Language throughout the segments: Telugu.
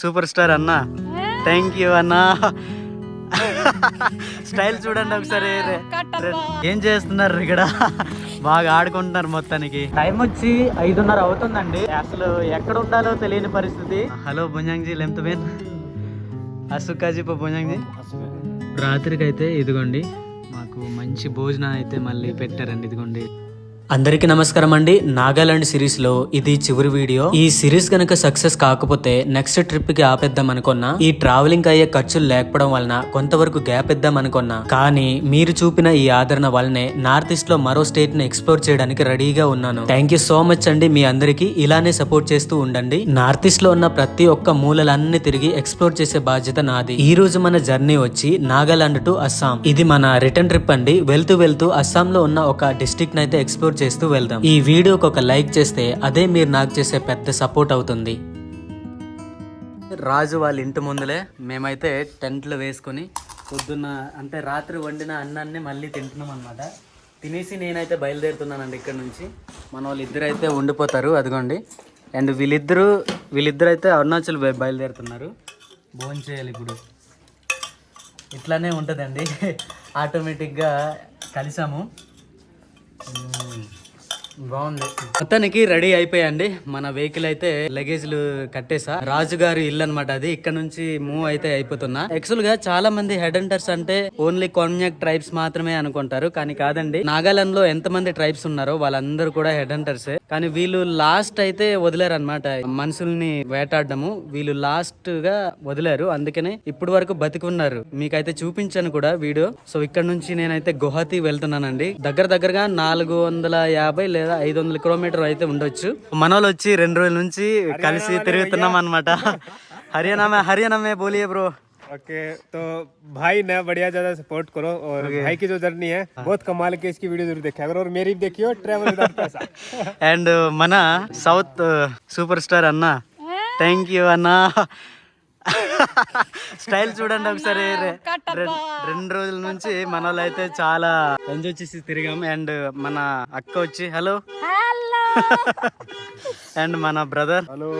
సూపర్ స్టార్ అన్న. థ్యాంక్ యూ అన్న. స్టైల్ చూడండి ఒకసారి. ఏం చేస్తున్నారు ఇక్కడ? బాగా ఆడుకుంటున్నారు మొత్తానికి. టైం వచ్చి ఐదున్నర అవుతుందండి. అసలు ఎక్కడ ఉండాలో తెలియని పరిస్థితి. హలో భుజంగ్జీ లెంత్ బేన్ అసుకాజీ భుజంగ్జీ రాత్రికి అయితే ఇదిగోండి మాకు మంచి భోజనం అయితే మళ్ళీ పెట్టారండి ఇదిగోండి. అందరికీ నమస్కారం అండి. నాగాలాండ్ సిరీస్లో ఇది చివరి వీడియో. ఈ సిరీస్ గనక సక్సెస్ కాకపోతే నెక్స్ట్ ట్రిప్కి ఆపేద్దాం అనుకున్నా ఈ ట్రావెలింగ్ అయ్యే ఖర్చులు లేకపోవడం వలన కొంతవరకు గ్యాప్ ఇద్దాం అనుకున్నా. కానీ మీరు చూపిన ఈ ఆదరణ వల్లనే నార్త్ ఈస్ట్లో మరో స్టేట్ని ఎక్స్ప్లోర్ చేయడానికి రెడీగా ఉన్నాను. థ్యాంక్ యూ సో మచ్ అండి మీ అందరికీ. ఇలానే సపోర్ట్ చేస్తూ ఉండండి. నార్త్ ఈస్ట్లో ఉన్న ప్రతి ఒక్క మూలలన్నీ తిరిగి ఎక్స్ప్లోర్ చేసే బాధ్యత నాది. ఈ రోజు మన జర్నీ వచ్చి నాగాలాండ్ టు అస్సాం. ఇది మన రిటర్న్ ట్రిప్ అండి. వెళ్తూ వెళ్తూ అస్సాం లో ఉన్న ఒక డిస్ట్రిక్ట్ నైతే ఎక్స్ప్లోర్ చేస్తూ వెళ్దాం. ఈ వీడియోకి ఒక లైక్ చేస్తే అదే మీరు నాకు చేసే పెద్ద సపోర్ట్ అవుతుంది. రాజు వాళ్ళ ఇంటి ముందులే మేమైతే టెంట్లు వేసుకొని పొద్దున్న అంటే రాత్రి వండిన అన్నాన్ని మళ్ళీ తింటున్నాం అనమాట తినేసి నేనైతే బయలుదేరుతున్నానండి ఇక్కడ నుంచి. మన వాళ్ళు ఇద్దరు అయితే ఉండిపోతారు అదిగోండి. అండ్ వీళ్ళిద్దరూ వీళ్ళిద్దరు అయితే అరుణాచల్ బయలుదేరుతున్నారు. భోజనం చేయాలి ఇప్పుడు. ఇట్లానే ఉంటుందండి. ఆటోమేటిక్గా కలిసాము. మ్మ్. బాగుంది. మొత్తానికి రెడీ అయిపోయాండి. మన వెహికల్ అయితే లగేజ్లు కట్టేసా. రాజు గారి ఇల్లు అనమాట అది. ఇక్కడ నుంచి మూవ్ అయితే అయిపోతున్నా. యాక్చువల్గా చాలా మంది హెడ్ హంటర్స్ అంటే ఓన్లీ కొన్యాక్ ట్రైబ్స్ మాత్రమే అనుకుంటారు. కానీ కాదండి నాగాలాండ్లో ఎంత మంది ట్రైబ్స్ ఉన్నారో వాళ్ళందరూ కూడా హెడ్ హంటర్స్ కానీ వీళ్ళు లాస్ట్ అయితే వదిలేరు అనమాట మనుషుల్ని వేటాడము వీళ్ళు లాస్ట్గా వదిలేరు. అందుకనే ఇప్పటి వరకు బతికి ఉన్నారు మీకైతే చూపించాను కూడా వీడియో. సో ఇక్కడ నుంచి నేనైతే గుహాతి వెళ్తున్నానండి. దగ్గర దగ్గరగా నాలుగు వందల యాభై లేదా ఐదు వందల కిలోమీటర్ అయితే ఉండొచ్చు మనోళ్ళు వచ్చి రెండు రోజుల నుంచి కలిసి తిరుగుతున్నాం అనమాట హర్యానా మే హర్యానా మే బోలియే బ్రో ओके तो भाई ना बढ़िया ज्यादा सपोर्ट करो और भाई की जो जर्नी है बहुत कमाल की इसकी वीडियो जरूर देखा करो और मेरी भी देखियो ट्रैवल विदाउट पैसा అండ్ మన సౌత్ సూపర్ స్టార్ అన్న థ్యాంక్ యూ అన్న స్టైల్ చూడండి ఒకసారి. రెండు రోజుల నుంచి మన వాళ్ళు అయితే చాలా ఎంజాయ్ చేసి తిరిగాం. అండ్ మన అక్క వచ్చి హలో. అండ్ మన బ్రదర్. हेलो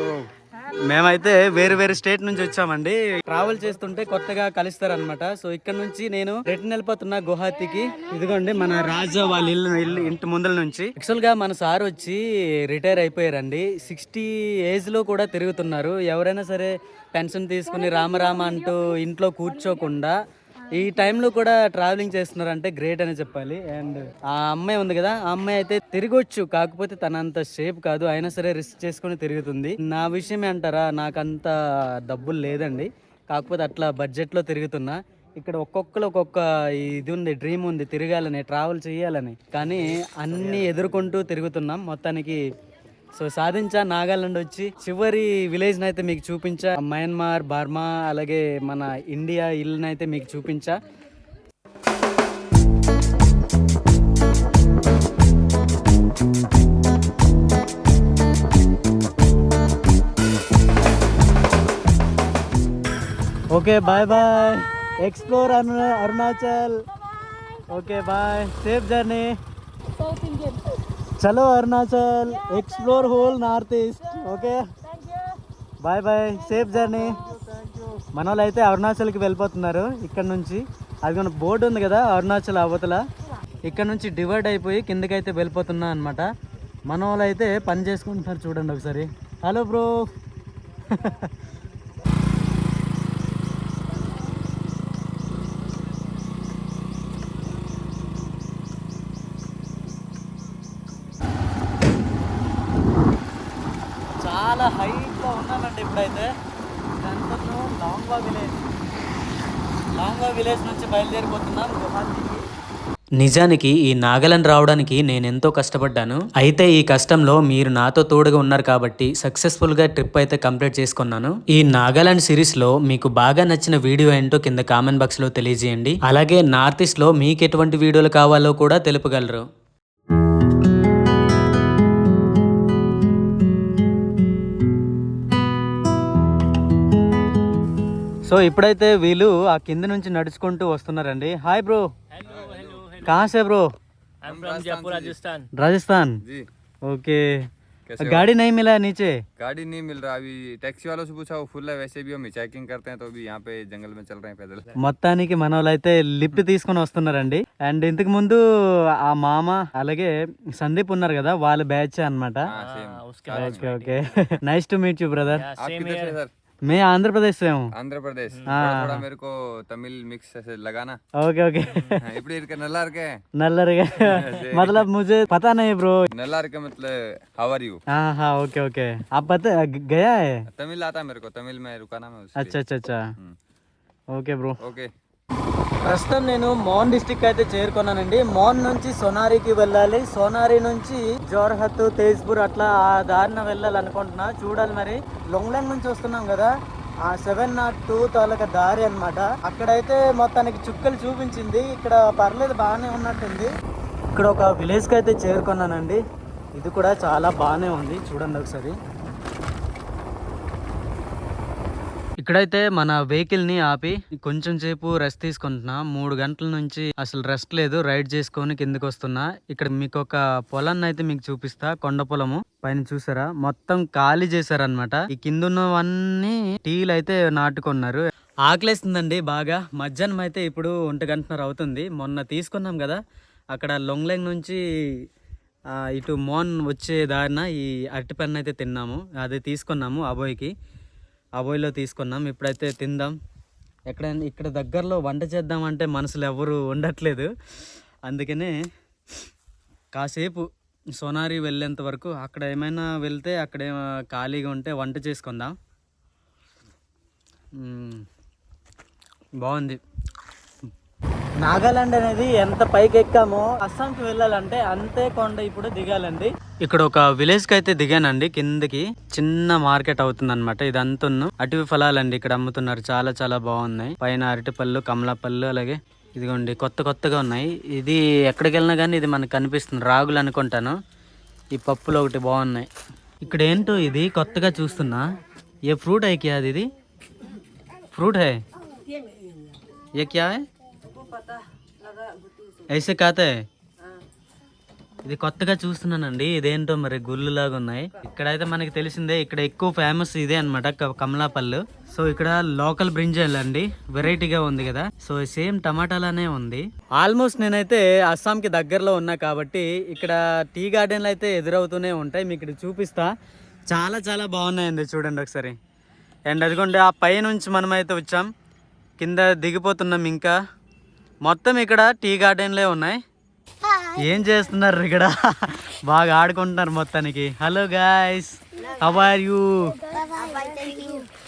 మేమైతే వేరు వేరు స్టేట్ నుంచి వచ్చామండి. ట్రావెల్ చేస్తుంటే కొత్తగా కలుస్తారనమాట సో ఇక్కడ నుంచి నేను రిటర్న్ వెళ్ళిపోతున్నా గుహాతికి ఇదిగోండి మన రాజా వాళ్ళ ఇల్లు ఇల్లు ఇంటి ముందల నుంచి. యాక్చువల్గా మన సార్ వచ్చి రిటైర్ అయిపోయారండి. సిక్స్టీ ఏజ్లో కూడా తిరుగుతున్నారు. ఎవరైనా సరే పెన్షన్ తీసుకుని రామరామ అంటూ ఇంట్లో కూర్చోకుండా ఈ టైంలో కూడా ట్రావెలింగ్ చేస్తున్నారంటే గ్రేట్ అని చెప్పాలి. అండ్ ఆ అమ్మాయి ఉంది కదా ఆ అమ్మాయి అయితే తిరగొచ్చు కాకపోతే తనంత షేప్ కాదు అయినా సరే రిస్క్ చేసుకుని తిరుగుతుంది. నా విషయమే అంటారా నాకంత డబ్బులు లేదండి. కాకపోతే అట్లా బడ్జెట్లో తిరుగుతున్నా. ఇక్కడ ఒక్కొక్కరు ఒక్కొక్క ఇది ఉంది డ్రీమ్ ఉంది తిరగాలని ట్రావెల్ చేయాలని. కానీ అన్నీ ఎదుర్కొంటూ తిరుగుతున్నాం. మొత్తానికి సో సాధించా నాగాలాండ్ వచ్చి చివరి విలేజ్ అయితే మీకు చూపించా. మయన్మార్ బర్మా అలాగే మన ఇండియా ఇల్లుని అయితే మీకు చూపించా. Okay bye bye. Explore Arunachal. Okay bye. Safe journey చలో Arunachal explore whole north east okay bye bye safe journey మన వాళ్ళు అయితే అరుణాచల్కి వెళ్ళిపోతున్నారు ఇక్కడ నుంచి. అది మన బోర్డు ఉంది కదా అరుణాచల్ అవతల. ఇక్కడ నుంచి డివైడ్ అయిపోయి కిందకైతే వెళ్ళిపోతున్నా అనమాట మన వాళ్ళు అయితే పని చేసుకుంటున్నారు చూడండి ఒకసారి. హలో బ్రో చాలా హైట్లో ఇప్పుడైతే. ఇదంతా లాంగ్వా విలేజ్. లాంగ్వా విలేజ్ నుంచి బయలుదేరిపోతున్నాం. గుహాతికి. నిజానికి ఈ నాగాలాండ్ రావడానికి నేను ఎంతో కష్టపడ్డాను. అయితే ఈ కష్టంలో మీరు నాతో తోడుగా ఉన్నారు కాబట్టి సక్సెస్ఫుల్గా ట్రిప్ అయితే కంప్లీట్ చేసుకున్నాను. ఈ నాగాలాండ్ సిరీస్లో మీకు బాగా నచ్చిన వీడియో ఏంటో కింద కామెంట్ బాక్స్లో తెలియజేయండి. అలాగే నార్త్ ఈస్ట్లో మీకు ఎటువంటి వీడియోలు కావాలో కూడా తెలుపగలరు. సో ఇప్పుడైతే వీళ్ళు ఆ కింద నుంచి నడుచుకుంటూ వస్తున్నారండి. హాయ్ బ్రో కాసే బ్రో రాజస్థాన్ ఓకే गाड़ी नहीं मिला नीचे गाड़ी नहीं मिल रहा अभी टैक्सी वालों से पूछा वो फुल है वैसे भी हम चेकिंग करते हैं तो अभी यहाँ पे जंगल में चल रहे हैं पैदल మొత్తానికి మన వాళ్ళైతే లిఫ్ట్ తీసుకొని వస్తున్నారండి అండ్ ఇంతకు ముందు ఆ మామ అలాగే సందీప్ ఉన్నారు కదా వాళ్ళ బ్యాచ్ అనమాట okay okay nice to meet you brother आप किधर से सर మే ఆంధ్రప్రదేశ్ से हूँ आंध्र प्रदेश थोड़ा थोड़ा मेरे को तमिल मिक्स ऐसे लगाना ओके ओके हाँ, इपड़ी इरके नल्ला इरके नल्लरगा मतलब मुझे पता नहीं ब्रो नल्ला इरके मतलब हाउ आर यू हाँ हाँ ओके ओके आप पता गया है तमिल आता है मेरे को तमिल में रुका ना मैं उसके अच्छा अच्छा अच्छा हम्म, ఓకే బ్రో ओके ప్రస్తుతం నేను మోన్ డిస్టిక్ అయితే చేరుకున్నానండి. మోన్ నుంచి సోనారికి వెళ్ళాలి. సోనారి నుంచి జోర్హత్ తేజ్పూర్ అట్లా ఆ దారిన వెళ్ళాలి అనుకుంటున్నా చూడాలి మరి. లొంగ్లాంగ్ నుంచి వస్తున్నాం కదా. ఆ సెవెన్ నాట్ టూ తాలూకా దారి అనమాట అక్కడైతే మొత్తానికి చుక్కలు చూపించింది. ఇక్కడ పర్లేదు బాగానే ఉన్నట్టుంది. ఇక్కడ ఒక విలేజ్కి అయితే చేరుకున్నానండి. ఇది కూడా చాలా బాగానే ఉంది. చూడండి ఒకసారి. ఇక్కడైతే మన వెహికల్ని ఆపి కొంచెం సేపు రెస్ట్ తీసుకుంటున్నా. మూడు గంటల నుంచి అసలు రెస్ట్ లేదు. రైడ్ చేసుకొని కిందకి వస్తున్నా. ఇక్కడ మీకు ఒక పొలాన్ని అయితే మీకు చూపిస్తా. కొండ పొలము. పైన చూసారా? మొత్తం ఖాళీ చేశారనమాట ఈ కింద ఉన్నవన్నీ టీలు అయితే నాటుకున్నారు. ఆకలేస్తుందండి బాగా. మధ్యాహ్నం అయితే ఇప్పుడు ఒంటి గంటన్నర అవుతుంది. మొన్న తీసుకున్నాం కదా. అక్కడ లొంగ్లెంగ్ నుంచి ఇటు మోన్ వచ్చే దారిన ఈ అరటిపన్ను అయితే తిన్నాము. అది తీసుకున్నాము అబోయ్కి. అబోయిలో తీసుకున్నాం. ఇప్పుడైతే తిందాం. ఎక్కడైనా ఇక్కడ దగ్గరలో వంట చేద్దామంటే మనసులు ఎవరు ఉండట్లేదు. అందుకనే కాసేపు సోనారి వెళ్ళేంత వరకు అక్కడ ఏమైనా వెళ్తే అక్కడ ఖాళీగా ఉంటే వంట చేసుకుందాం. బాగుంది. నాగాలాండ్ అనేది ఎంత పైకి ఎక్కామో అస్సాంకి వెళ్ళాలంటే అంతే కొండ ఇప్పుడు దిగాలండి. ఇక్కడ ఒక విలేజ్కి అయితే దిగానండి. కిందకి చిన్న మార్కెట్ అవుతుంది అనమాట ఇదంతా ఫలాలు ఫలాలండి ఇక్కడ అమ్ముతున్నారు. చాలా చాలా బాగున్నాయి. పైన అరటిపళ్ళు కమలాపళ్ళు అలాగే ఇదిగోండి కొత్త కొత్తగా ఉన్నాయి. ఇది ఎక్కడికి వెళ్ళినా కానీ ఇది మనకు కనిపిస్తుంది. రాగులు అనుకుంటాను. ఈ పప్పులు ఒకటి బాగున్నాయి. ఇక్కడ ఏంటో ఇది? కొత్తగా చూస్తున్నా. ఏ ఫ్రూట్ ఐక్యా అది? ఇది ఫ్రూట్ హై? ఏ క్యా ఐసే కాతే ఇది కొత్తగా చూస్తున్నానండి. ఇదేంటో మరి గుళ్ళు లాగా ఉన్నాయి ఇక్కడైతే మనకి తెలిసిందే ఇక్కడ ఎక్కువ ఫేమస్ ఇదే అనమాట కమలాపల్లు. సో ఇక్కడ లోకల్ బ్రింజల్ అండి. వెరైటీగా ఉంది కదా. సో సేమ్ టమాటాలానే ఉంది. ఆల్మోస్ట్ నేనైతే అస్సాంకి దగ్గరలో ఉన్నా కాబట్టి ఇక్కడ టీ గార్డెన్లు అయితే ఎదురవుతూనే ఉంటాయి. మీకు ఇక్కడ చూపిస్తా. చాలా చాలా బాగున్నాయండి చూడండి ఒకసారి. అండ్ అదిగోండి ఆ పై నుంచి మనమైతే వచ్చాం. కింద దిగిపోతున్నాం ఇంకా. మొత్తం ఇక్కడ టీ గార్డెన్లే ఉన్నాయి. ఏం చేస్తున్నారు ఇక్కడ బాగా ఆడుకుంటున్నారు మొత్తానికి hello guys how are you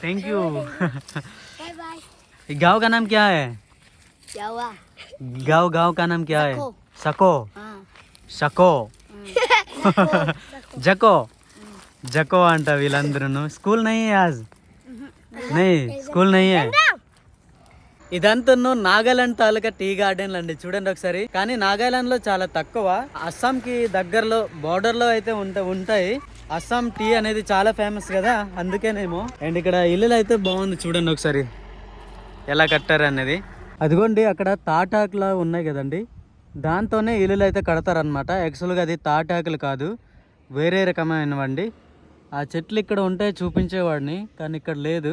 thank you गाँव का नाम क्या है क्या हुआ गाँव गाँव का नाम क्या है सको हाँ సకో జకో జకో అంట వీళ్ళందరూ స్కూల్ నై ఆజ్ నై స్కూల్ నై ఇదంతను నాగాలాండ్ తాలూకా టీ గార్డెన్లు అండి. చూడండి ఒకసారి. కానీ నాగాలాండ్లో చాలా తక్కువ. అస్సాం కి దగ్గరలో బార్డర్లో అయితే ఉంట ఉంటాయి. అస్సాం టీ అనేది చాలా ఫేమస్ కదా అందుకేనేమో. అండ్ ఇక్కడ ఇల్లులు అయితే బాగుంది చూడండి ఒకసారి. ఎలా కట్టారు అనేది. అదిగోండి అక్కడ తాటాకులా ఉన్నాయి కదండి. దాంతోనే ఇల్లులు అయితే కడతారనమాట యాక్చువల్గా అది తాటాకులు కాదు వేరే రకమైనవండి. ఆ చెట్లు ఇక్కడ ఉంటే చూపించేవాడిని కానీ ఇక్కడ లేదు.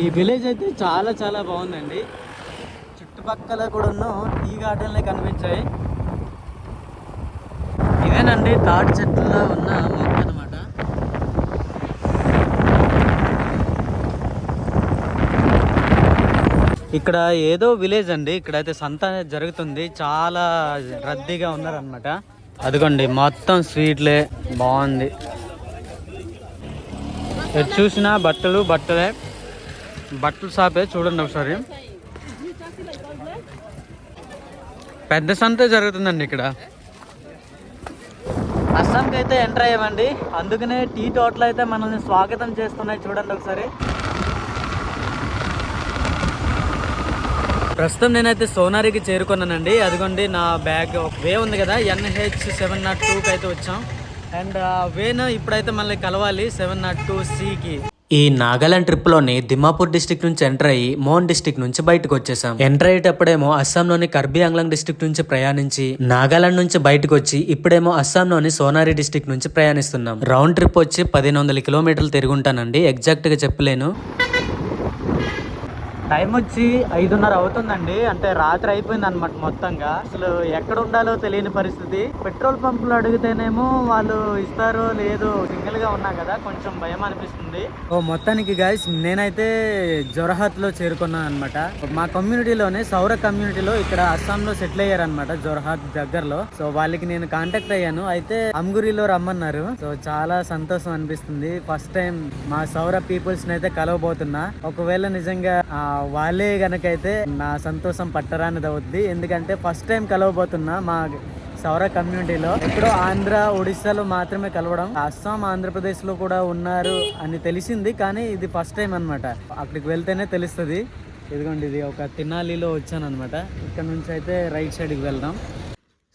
ఈ విలేజ్ అయితే చాలా చాలా బాగుందండి. చుట్టుపక్కల కూడా ఉన్న టీ గార్డెన్లే కనిపించాయి. ఇదేనండి తాటి చెట్లలో ఉన్న మొక్క అనమాట ఇక్కడ ఏదో విలేజ్ అండి. ఇక్కడైతే సంత అనేది జరుగుతుంది. చాలా రద్దీగా ఉన్నారనమాట అదిగోండి మొత్తం స్వీట్లే బాగుంది. ఎటు చూసినా బట్టలు బట్టలే. బట్టల షాపే చూడండి ఒకసారి. పెద్ద సంతే జరుగుతుందండి ఇక్కడ. అస్సాంకి అయితే ఎంటర్ అయ్యామండి. అందుకనే టీ తోటలు అయితే మనల్ని స్వాగతం చేస్తున్నాయి చూడండి ఒకసారి. ప్రస్తుతం నేనైతే సోనారికి చేరుకున్నానండి. అదిగోండి నా బ్యాగ్ ఒక వే ఉంది కదా ఎన్హెచ్ సెవెన్ నాట్ టూకి అయితే వచ్చాం. అండ్ ఆ వేను ఇప్పుడైతే మళ్ళీ కలవాలి సెవెన్ నాట్ టూ సికి ఈ నాగాలాండ్ ట్రిప్లోని దిమాపూర్ డిస్టిక్ నుంచి ఎంటర్ అయ్యి మోహన్ డిస్టిక్ నుంచి బయటకు వచ్చేసాం ఎంటర్ అయ్యేటప్పుడేమో అస్సాంలోని కర్బీ ఆంగ్లాంగ్ డిస్టిక్ నుంచి ప్రయాణించి నాగాలాండ్ నుంచి బయటకు వచ్చి ఇప్పుడేమో అస్సాంలోని సోనారి డిస్టిక్ నుంచి ప్రయాణిస్తున్నాం. రౌండ్ ట్రిప్ వచ్చి పదిహేను వందల కిలోమీటర్లు తిరుగుంటానండి. ఎగ్జాక్ట్గా చెప్పలేను. టైం వచ్చి ఐదున్నర అవుతుందండి. అంటే రాత్రి అయిపోయింది అనమాట మొత్తంగా. అసలు ఎక్కడ ఉండాలో తెలియని పరిస్థితి. పెట్రోల్ పంపులు అడిగితేనేమో వాళ్ళు ఇస్తారో లేదో సింగిల్గా ఉన్నా కదా కొంచెం భయం అనిపిస్తుంది. ఓ మొత్తానికి గాయస్ నేనైతే జొరహత్లో చేరుకున్నాను అనమాట మా కమ్యూనిటీలోనే సౌర కమ్యూనిటీలో ఇక్కడ అస్సాం లో సెటిల్ అయ్యారనమాట జొరహత్ దగ్గరలో. సో వాళ్ళకి నేను కాంటాక్ట్ అయ్యాను. అయితే అమ్గురిలో రమ్మన్నారు. సో చాలా సంతోషం అనిపిస్తుంది. ఫస్ట్ టైం మా సౌర పీపుల్స్ అయితే కలవబోతున్నా. ఒకవేళ నిజంగా వాళ్ళే కనుకైతే నా సంతోషం పట్టరానిది అవుద్ది. ఎందుకంటే ఫస్ట్ టైం కలవబోతున్నా మా సౌర కమ్యూనిటీలో ఇప్పుడు ఆంధ్ర ఒడిస్సాలో మాత్రమే కలవడం అస్సాం ఆంధ్రప్రదేశ్లో కూడా ఉన్నారు అని తెలిసింది. కానీ ఇది ఫస్ట్ టైం అన్నమాట. అక్కడికి వెళ్తేనే తెలుస్తుంది. ఇదిగోండి ఇది ఒక తినాలిలో వచ్చాను అనమాట ఇక్కడ నుంచి అయితే రైట్ సైడ్కి వెళ్దాం.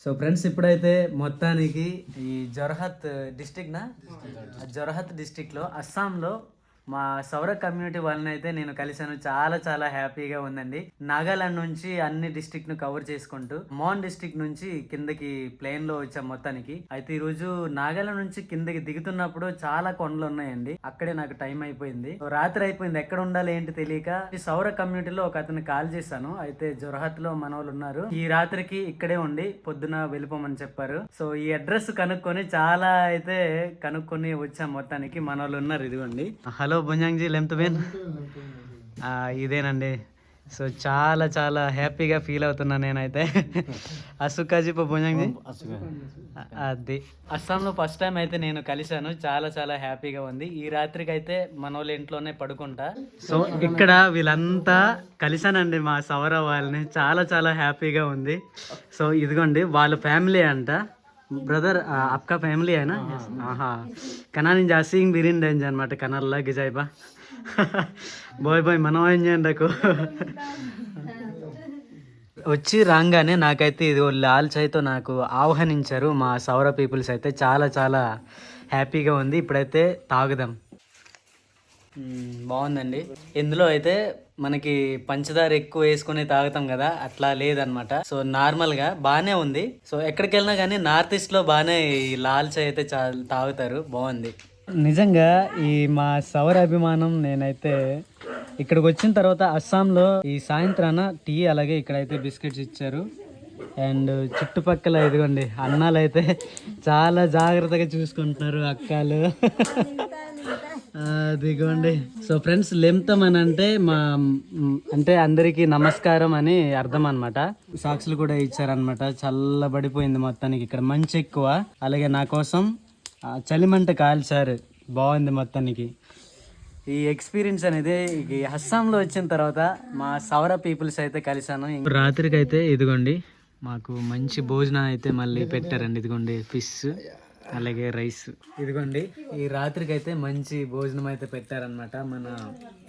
సో ఫ్రెండ్స్ ఇప్పుడైతే మొత్తానికి ఈ జొరహత్ డిస్టిక్నా? జొరహత్ డిస్టిక్లో అస్సాంలో మా సౌర కమ్యూనిటీ వాళ్ళని అయితే నేను కలిశాను. చాలా చాలా హ్యాపీగా ఉందండి. నాగాలాండ్ నుంచి అన్ని డిస్టిక్ను కవర్ చేసుకుంటూ మోన్ డిస్టిక్ నుంచి కిందకి ప్లేన్లో వచ్చాం మొత్తానికి. అయితే ఈ రోజు నాగాలాండ్ నుంచి కిందకి దిగుతున్నప్పుడు చాలా కొండలు ఉన్నాయండి. అక్కడే నాకు టైం అయిపోయింది. రాత్రి అయిపోయింది. ఎక్కడ ఉండాలి ఏంటి తెలియక ఈ సౌర కమ్యూనిటీలో ఒక అతను కాల్ చేశాను. అయితే జొరహత్లో మన వాళ్ళు ఉన్నారు. ఈ రాత్రికి ఇక్కడే ఉండి పొద్దున వెళ్ళిపోమని చెప్పారు. సో ఈ అడ్రస్ కనుక్కొని చాలా అయితే కనుక్కొని వచ్చాం మొత్తానికి. మన వాళ్ళు ఉన్నారు ఇదిగోండి. హలో బుంజాంగ్జీ లెంతబేన్ ఇదేనండి. సో చాలా చాలా హ్యాపీగా ఫీల్ అవుతున్నా నేనైతే. అసుకాజీ బుంజాంగ్జీ అది. అస్సాంలో ఫస్ట్ టైం అయితే నేను కలిశాను. చాలా చాలా హ్యాపీగా ఉంది. ఈ రాత్రికి అయితే మన వాళ్ళ ఇంట్లోనే పడుకుంటా. సో ఇక్కడ వీళ్ళంతా కలిశానండి మా సవర వాళ్ళని. చాలా చాలా హ్యాపీగా ఉంది. సో ఇదిగోండి వాళ్ళ ఫ్యామిలీ అంట. బ్రదర్ అక్క ఫ్యామిలీ అయినా ఆహా కనా నేను జాసింగ్ బిరిండి అయింది అనమాట కనాల్లో గిజాయిబా బాయ్ బాయ్ మనం ఏం చేయండి వచ్చి రాగానే నాకైతే ఇది వాళ్ళు చాయ్తో నాకు ఆహ్వానించారు. మా సౌర పీపుల్స్ అయితే చాలా చాలా హ్యాపీగా ఉంది. ఇప్పుడైతే తాగుదాం. బాగుందండి. ఇందులో అయితే మనకి పంచదార ఎక్కువ వేసుకుని తాగుతాం కదా అట్లా లేదనమాట సో నార్మల్గా బాగానే ఉంది. సో ఎక్కడికి వెళ్ళినా కానీ నార్త్ ఈస్ట్లో బాగానే ఈ లాల్ చాయ్ అయితే చాలా తాగుతారు. బాగుంది. నిజంగా ఈ మా సౌర అభిమానం నేనైతే ఇక్కడికి వచ్చిన తర్వాత అస్సాంలో ఈ సాయంత్రాన టీ అలాగే ఇక్కడైతే బిస్కెట్స్ ఇచ్చారు. అండ్ చుట్టుపక్కల ఇదిగోండి అన్నాలు అయితే చాలా జాగ్రత్తగా చూసుకుంటున్నారు అక్కలు. అదిగోండి సో ఫ్రెండ్స్ లెమ్తం అని అంటే మా అంటే అందరికీ నమస్కారం అని అర్థం అనమాట సాక్షులు కూడా ఇచ్చారనమాట చల్లబడిపోయింది మొత్తానికి ఇక్కడ మంచి ఎక్కువ అలాగే నా కోసం చలిమంట కాల్చారు. బాగుంది మొత్తానికి. ఈ ఎక్స్పీరియన్స్ అనేది అస్సాంలో వచ్చిన తర్వాత మా సౌర పీపుల్స్ అయితే కలిసాను రాత్రికి అయితే ఇదిగోండి మాకు మంచి భోజనం అయితే మళ్ళీ పెట్టారండి. ఇదిగోండి ఫిష్. అలాగే రైస్. ఇదిగోండి ఈ రాత్రికి అయితే మంచి భోజనం అయితే పెట్టారనమాట మన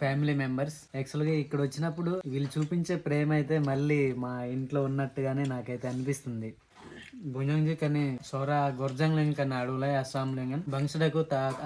ఫ్యామిలీ మెంబర్స్. యాక్చువల్గా ఇక్కడ వచ్చినప్పుడు వీళ్ళు చూపించే ప్రేమ అయితే మళ్ళీ మా ఇంట్లో ఉన్నట్టుగానే నాకైతే అనిపిస్తుంది. భుజంజీ కానీ సోరా గొర్జంగ్లెంగ్ కన్నా అడుగులై అస్సాం లెంగన్ బంగ్సడకు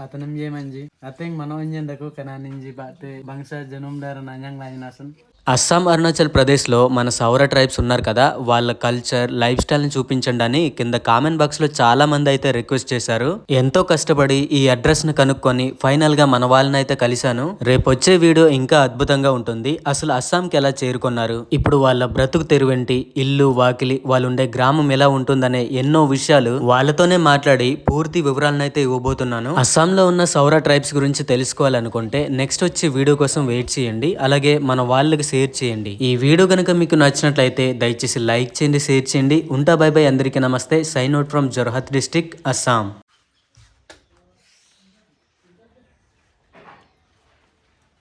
అతనం చేయమంజి అతనికి దకు కనానింజి బాతే బంగ్స జనుం డార నంజంగ్ లాజినాసన్. అస్సాం అరుణాచల్ ప్రదేశ్లో మన సౌర ట్రైబ్స్ ఉన్నారు కదా వాళ్ళ కల్చర్ లైఫ్ స్టైల్ని చూపించండి అని కింద కామెంట్ బాక్స్లో చాలా మంది అయితే రిక్వెస్ట్ చేశారు. ఎంతో కష్టపడి ఈ అడ్రస్ను కనుక్కొని ఫైనల్గా మన వాళ్ళని అయితే కలిశాను. రేపు వచ్చే వీడియో ఇంకా అద్భుతంగా ఉంటుంది. అసలు అస్సాంకి ఎలా చేరుకున్నారు? ఇప్పుడు వాళ్ళ బ్రతుకు తెరువేంటి ఇల్లు వాకిలి వాళ్ళు ఉండే గ్రామం ఎలా ఉంటుందనే ఎన్నో విషయాలు వాళ్ళతోనే మాట్లాడి పూర్తి వివరాలను అయితే ఇవ్వబోతున్నాను. అస్సాంలో ఉన్న సౌర ట్రైబ్స్ గురించి తెలుసుకోవాలనుకుంటే నెక్స్ట్ వచ్చే వీడియో కోసం వెయిట్ చేయండి. అలాగే మన వాళ్ళకి షేర్ చేయండి. ఈ వీడియో కనుక మీకు నచ్చినట్లయితే దయచేసి లైక్ చేయండి షేర్ చేయండి. ఉంటా బై బై. అందరికీ నమస్తే. Sign out from Jorhat district Assam.